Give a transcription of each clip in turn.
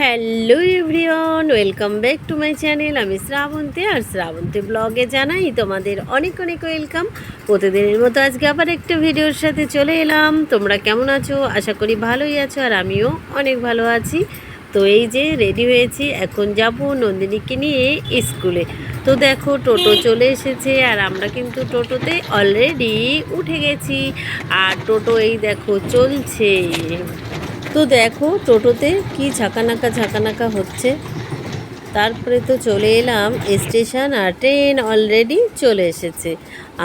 Hello everyone, welcome back to my channel. আমি শ্রাবন্তী, আর শ্রাবন্তী ব্লগে জানাই তোমাদের অনেক অনেক ওয়েলকাম। প্রতিদিনের মতো আজকে আবার একটা ভিডিওর সাথে চলে এলাম। তোমরা কেমন আছো? আশা করি ভালোই আছো, আর আমিও অনেক ভালো আছি। তো এই যে রেডি হয়েছি, এখন যাব নন্দিনীকে নিয়ে স্কুলে। তো দেখো, টোটো চলে এসেছে, আর আমরা কিন্তু টোটোতে অলরেডি উঠে গেছি। আর টোটো এই দেখো চলছে। তো দেখো টোটোতে কি ঝাঁকানাকা ঝাঁকানাকা হচ্ছে। তারপরে তো চলে এলাম স্টেশন আর ট্রেন অলরেডি চলে এসেছে।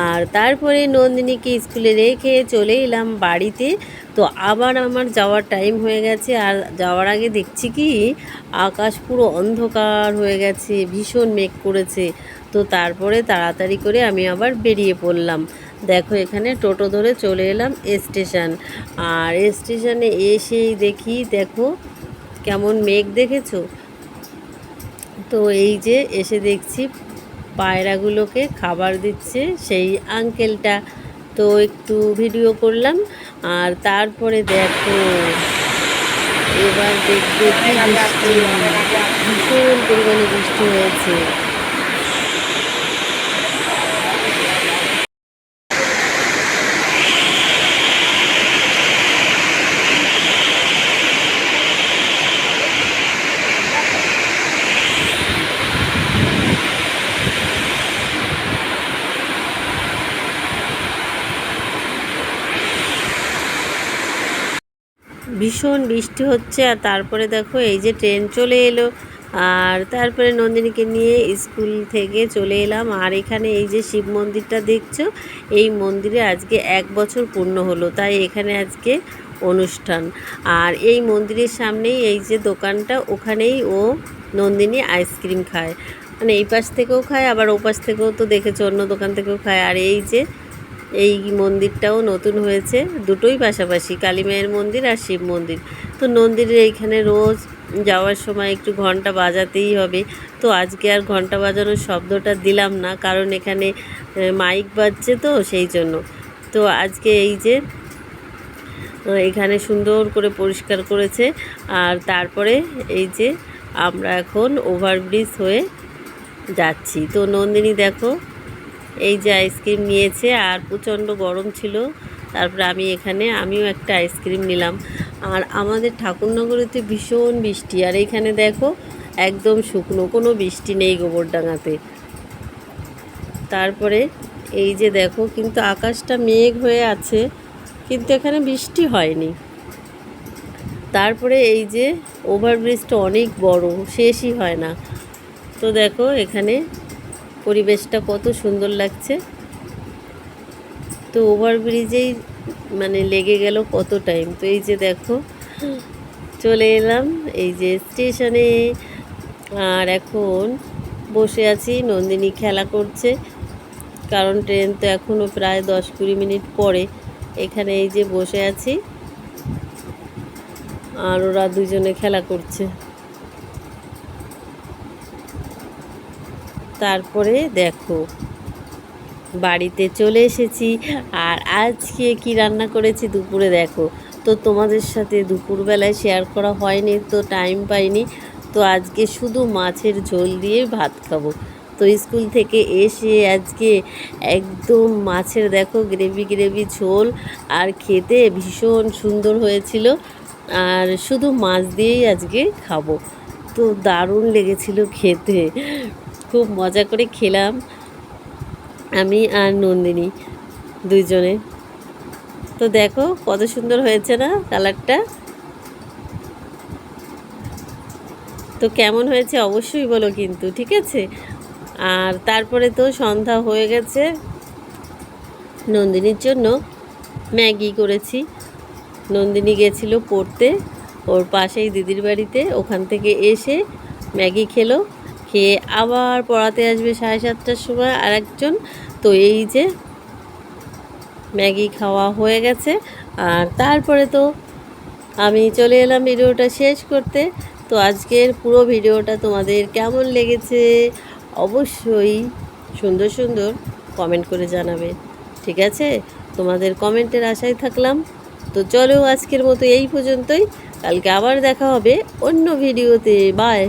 আর তারপরে নন্দিনীকে স্কুলে রেখে চলে এলাম বাড়িতে। তো আবার আমার যাওয়ার টাইম হয়ে গেছে। আর যাওয়ার আগে দেখছি কি, আকাশ পুরো অন্ধকার হয়ে গেছে, ভীষণ মেঘ করেছে। তো তারপরে তাড়াতাড়ি করে আমি আবার বেরিয়ে পড়লাম। দেখো, এখানে টোটো ধরে চলে এলাম স্টেশন। আর স্টেশনে এসেই দেখি, দেখো, কেমন মেঘ দেখেছ? তো এই যে এসে দেখছি, পায়রাগুলোকে খাবার দিচ্ছে সেই আঙ্কেলটা তো একটু ভিডিও করলাম, আর তারপরে দেখো, এবার দেখবে ভীষণ পরিমাণে বৃষ্টি হয়েছে। ভীষণ বৃষ্টি হচ্ছে আর তারপরে দেখো এই যে ট্রেন চলে এলো আর তারপরে নন্দিনীকে নিয়ে স্কুল থেকে চলে এলাম। আর এখানে এই যে শিব মন্দিরটা দেখছ, এই মন্দিরে আজকে এক বছর পূর্ণ হলো, তাই এখানে আজকে অনুষ্ঠান। আর এই মন্দিরের সামনেই এই যে দোকানটা, ওখানেই ও নন্দিনী আইসক্রিম খায়। মানে এই পাশ থেকেও খায়, আবার ও পাশ থেকেও তো দেখেছ, অন্য দোকান থেকেও খায়। আর এই যে এই মন্দিরটাও নতুন হয়েছে, দুটোই পাশাপাশি, কালী মায়ের মন্দির আর শিব মন্দির। তো মন্দিরের এইখানে রোজ যাওয়ার সময় একটু ঘণ্টা বাজাতেই হবে। তো আজকে আর ঘণ্টা বাজানোর শব্দটা দিলাম না, কারণ এখানে মাইক বাজছে তো সেই জন্য। তো আজকে এই যে এখানে সুন্দর করে পরিষ্কার করেছে। আর তারপরে এই যে, আমরা এখন ওভারব্রিজ হয়ে যাচ্ছি। তো নন্দিনী দেখো এই যে আইসক্রিম নিয়েছে আর প্রচণ্ড গরম ছিল। তারপরে আমি এখানে, আমিও একটা আইসক্রিম নিলাম। আর আমাদের ঠাকুরনগরেতে ভীষণ বৃষ্টি। আর এখানে দেখো, একদম শুকনো, কোনো বৃষ্টি নেই গোবরডাঙ্গাতে। তারপরে এই যে দেখো, কিন্তু আকাশটা মেঘ হয়ে আছে, কিন্তু এখানে বৃষ্টি হয়নি। তারপরে এই যে ওভারব্রিজটা অনেক বড়, শেষই হয় না। তো দেখো, এখানে পরিবেশটা কত সুন্দর লাগছে। তো ওভারব্রিজেই মানে লেগে গেল কত টাইম তো এই যে দেখো, চলে এলাম এই যে স্টেশনে আর এখন বসে আছি, নন্দিনী খেলা করছে। কারণ ট্রেন তো এখনও প্রায় দশ কুড়ি মিনিট পরে। এখানে এই যে বসে আছি। আর ওরা দুজনে খেলা করছে। তারপরে দেখো, বাড়িতে চলে এসেছি। আর আজকে কি রান্না করেছি দুপুরে দেখো। তো তোমাদের সাথে দুপুরবেলায় শেয়ার করা হয়নি, তো টাইম পাইনি। তো আজকে শুধু মাছের ঝোল দিয়ে ভাত খাব। তো স্কুল থেকে এসে আজকে একদম মাছের দেখো গ্রেভি গ্রেভি ঝোল, আর খেতে ভীষণ সুন্দর হয়েছিল। আর শুধু মাছ দিয়েই আজকে খাব। তো দারুণ লেগেছিল খেতে। খুব মজা করে খেলাম। আমি আর নন্দিনী দুইজনে। তো দেখো কত সুন্দর হয়েছে না কালারটা? তো কেমন হয়েছে অবশ্যই বলো কিন্তু, ঠিক আছে? আর তারপরে তো সন্ধ্যা হয়ে গেছে। নন্দিনীর জন্য ম্যাগি করেছি। নন্দিনী গেছিল পড়তে। ওর পাশেই দিদির বাড়িতে। ওখান থেকে এসে ম্যাগি খেলো। খেয়ে আবার পড়াতে আসবে সাড়ে সাতটার সময় আর একজন তো এই যে ম্যাগি খাওয়া হয়ে গেছে। আর তারপরে তো আমি চলে এলাম ভিডিওটা শেষ করতে। তো আজকের পুরো ভিডিওটা তোমাদের কেমন লেগেছে অবশ্যই সুন্দর সুন্দর কমেন্ট করে জানাবে। ঠিক আছে? তোমাদের কমেন্টের আশায় থাকলাম। তো চলো আজকের মতো এই পর্যন্তই। কালকে আবার দেখা হবে অন্য ভিডিওতে। বাই।